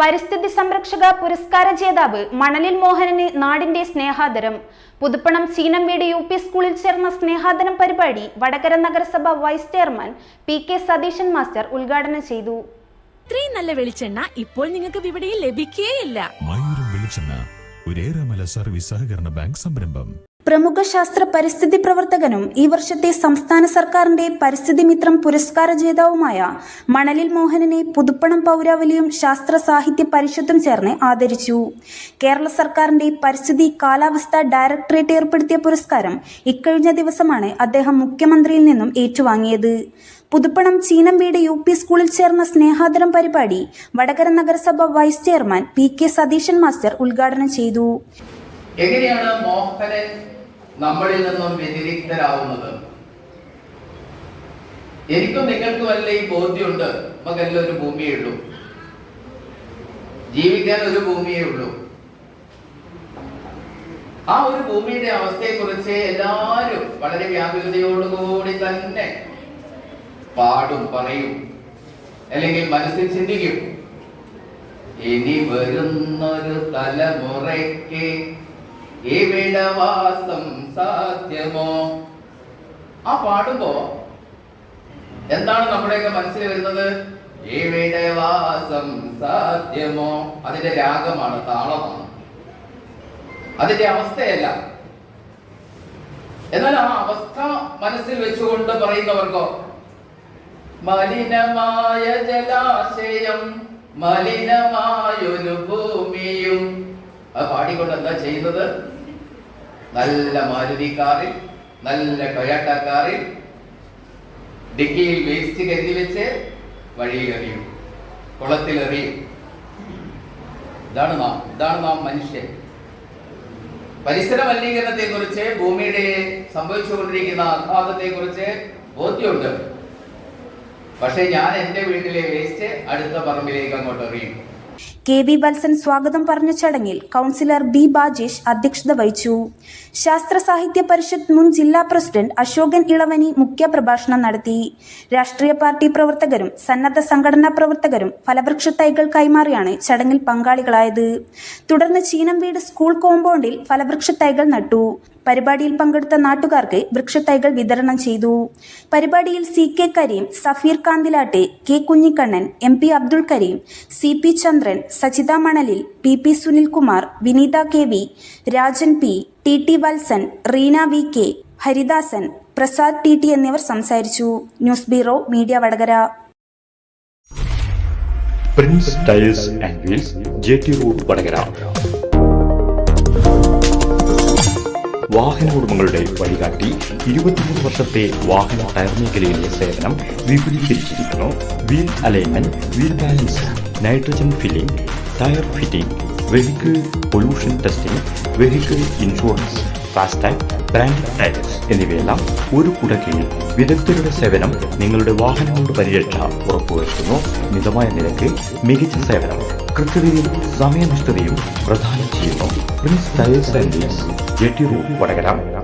പരിസ്ഥിതി സംരക്ഷക പുരസ്കാര ജേതാവ് മണലിൽ മോഹനന് നാടിന്റെ സ്നേഹാദരം. പുതുപ്പണം ചീനംവീട് യു പി സ്കൂളിൽ ചേർന്ന സ്നേഹാദരം പരിപാടി വടകര നഗരസഭ vice chairman P K Satheesan master ഉദ്ഘാടനം ചെയ്തു. ഇത്രയും നല്ല വെളിച്ചെണ്ണ ഇപ്പോൾ നിങ്ങൾക്ക് വിപണിയിൽ ലഭിക്കുകയില്ല മയൂരം വെളിച്ചെണ്ണ ഒരേറെമല സർവീസ് സഹകരണ ബാങ്ക് സംരംഭം. പ്രമുഖ ശാസ്ത്ര പരിസ്ഥിതി പ്രവർത്തകനും ഈ വർഷത്തെ സംസ്ഥാന സർക്കാരിന്റെ പരിസ്ഥിതി മിത്രം പുരസ്കാര ജേതാവുമായ മണലിൽ മോഹനനെ പുതുപ്പണം പൗരാവലിയും ശാസ്ത്ര സാഹിത്യ പരിഷത്തും ചേർന്ന് ആദരിച്ചു. കേരള സർക്കാരിന്റെ പരിസ്ഥിതി കാലാവസ്ഥ ഡയറക്ടറേറ്റ് ഏർപ്പെടുത്തിയ പുരസ്കാരം ഇക്കഴിഞ്ഞ ദിവസമാണ് അദ്ദേഹം മുഖ്യമന്ത്രിയിൽ നിന്നും ഏറ്റുവാങ്ങിയത്. പുതുപ്പണം ചീനംവീട് യു പി സ്കൂളിൽ ചേർന്ന സ്നേഹാദരം പരിപാടി വടകര നഗരസഭ vice chairman P K Satheesan master ഉദ്ഘാടനം ചെയ്തു. എങ്ങനെയാണ് മോഹനൻ നമ്മളിൽ നിന്നും വ്യതിരിക്തരാവുന്നത്. എനിക്കും നിങ്ങൾക്കും അല്ല ഈ ബോധ്യമുണ്ട്? നമുക്കെല്ലാം ഒരു ഭൂമിയേ ഉള്ളൂ. ജീവിക്കാൻ ഒരു ഭൂമിയേ ഉള്ളൂ. ആ ഒരു ഭൂമിയുടെ അവസ്ഥയെക്കുറിച്ച് എല്ലാവരും വളരെ വ്യാകുലതയോടുകൂടി തന്നെ പാടും പറയും. അല്ലെങ്കിൽ മനസ്സിൽ ചിന്തിക്കും. ഇനി വരുന്നൊരു തലമുറയ്ക്ക് ഇവിടെ വാസം സാധ്യമോ? ആ പാടുമ്പോ എന്താണ് നമ്മുടെയൊക്കെ മനസ്സിൽ വരുന്നത്? ഇവിടവാസം സാധ്യമോ? അതിന്റെ രാഗമാണ് താളമാണ്. അതിന്റെ അവസ്ഥയല്ല. എന്നാൽ ആ അവസ്ഥ മനസ്സിൽ വെച്ചുകൊണ്ട് പറയുന്നവർക്കോ? മലിനമായ ജലാശയം മലിനമായൊരു ഭൂമിയും അത് പാടിക്കൊണ്ട് എന്താ ചെയ്യുന്നത്? നല്ല മാരുതി കാറിൽ നല്ല ടൊയാട്ട കാറിൽ ഡിക്കിയിൽ വേസ്റ്റ് കരുതി വെച്ച് കുളത്തിൽ എറിയും ഇതാണ് നാം ഇതാണ് നാം മനുഷ്യൻ. പരിസര മലിനീകരണത്തെ കുറിച്ച് ഭൂമിയുടെ സംഭവിച്ചുകൊണ്ടിരിക്കുന്ന ആഘാതത്തെ കുറിച്ച് ബോധ്യമുണ്ട്. പക്ഷെ ഞാൻ എന്റെ വീട്ടിലെ വേസ്റ്റ് അടുത്ത പറമ്പിലേക്ക് അങ്ങോട്ട് എറിയും. കെ വി വത്സൻ സ്വാഗതം പറഞ്ഞ ചടങ്ങിൽ കൗൺസിലർ ബി ബാജേഷ് അധ്യക്ഷത വഹിച്ചു. ശാസ്ത്ര സാഹിത്യ പരിഷത്ത് മുൻ ജില്ലാ പ്രസിഡന്റ് അശോകൻ ഇളവനി മുഖ്യപ്രഭാഷണം നടത്തി. രാഷ്ട്രീയ പാർട്ടി പ്രവർത്തകരും സന്നദ്ധ സംഘടനാ പ്രവർത്തകരും ഫലവൃക്ഷ തൈകൾ കൈമാറിയാണ് ചടങ്ങിൽ പങ്കാളികളായത്. തുടർന്ന് ചീനംവീട് സ്കൂൾ കോമ്പൗണ്ടിൽ ഫലവൃക്ഷ തൈകൾ നട്ടു. പരിപാടിയിൽ പങ്കെടുത്ത നാട്ടുകാർക്ക് വൃക്ഷത്തൈകൾ വിതരണം ചെയ്തു. പരിപാടിയിൽ C K Kareem Safeer കാന്തിലാട്ടെ K Kunhikannan M P Abdul Kareem C P Chandran Sajitha മണലിൽ P P Sunilkumar Vineetha K V Rajan P T T Valsan Reena V K Haridasan Prasad T T എന്നിവർ സംസാരിച്ചു. News bureau media Vadakara. Prince T road Vadakara. വാഹന ഉടമകളുടെ വഴികാട്ടി ഇരുപത്തിമൂന്ന് വർഷത്തെ വാഹന tyre മേഖലയിലെ സേവനം വിപുലീകരിച്ചിരിക്കുന്നു. Wheel alignment wheel balance nitrogen filling tyre fitting vehicle pollution testing vehicle insurance FASTag brand tyres എന്നിവയെല്ലാം ഒരു കുടക്കീഴിൽ വിദഗ്ധരുടെ സേവനം നിങ്ങളുടെ വാഹനങ്ങളുടെ പരിരക്ഷ ഉറപ്പുവരുത്തുന്നു. മിതമായ നിരക്ക് മികച്ച സേവനം കൃത്യതയും സമയനിഷ്ഠതയും പ്രദാനം ചെയ്യുന്നു. Prince tyres and lease jetty road Vadakara.